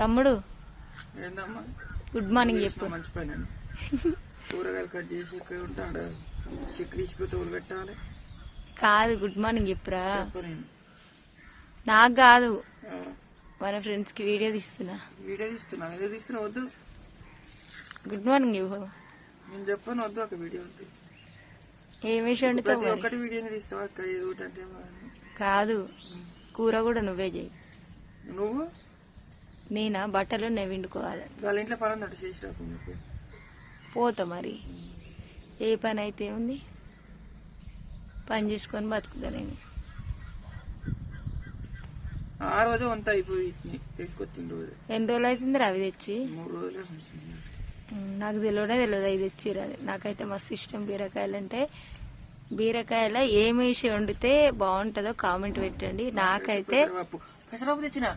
తమ్ముడు ఏందమ్మా? Good morning చెప్పు. కూరగాయలు కట్ చేసి ఇక్కడ ఉంటాడు. ఇచ్చిపోతే పెట్టాలి. కాదు గుడ్ మార్నింగ్ చెప్పురా. నాకు కాదు. మన ఫ్రెండ్స్కి వీడియో తీస్తున్నా. వీడియో తీస్తున్నా. ఏదో తీస్తున్నా వద్దు. గుడ్ మార్నింగ్ చెప్పు. నేను చెప్పాను వద్దు ఒక వీడియో వద్దు. ఏం మరి? ఒక్కటి వీడియోని తీస్తావా ఒకటి కాదు. కూర కూడా నువ్వే చేయి. నువ్వు? నేనా? బట్టలు నేను విండుకోవాలి. వాళ్ళ ఇంట్లో పని ఉన్నట్టు చేసి రాకు మీకు పోతా మరి. ఏ పని అయితే ఉంది? పని చేసుకొని బతుకుతా నేను. ఆ రోజు వంత అయిపోయి తీసుకొచ్చిన రోజు. ఎన్ని రోజులు అవుతుంది అవి తెచ్చి? మూడు రోజులే ఉమ్, నాకు తెలియనే తెలియదు అవి తెచ్చిరని నాకైతే మస్తు ఇష్టం బీరకాయలు అంటే బీరకాయల ఏం వేసి వండితే బాగుంటుందో కామెంట్ పెట్టండి. నాకైతే తెచ్చిన?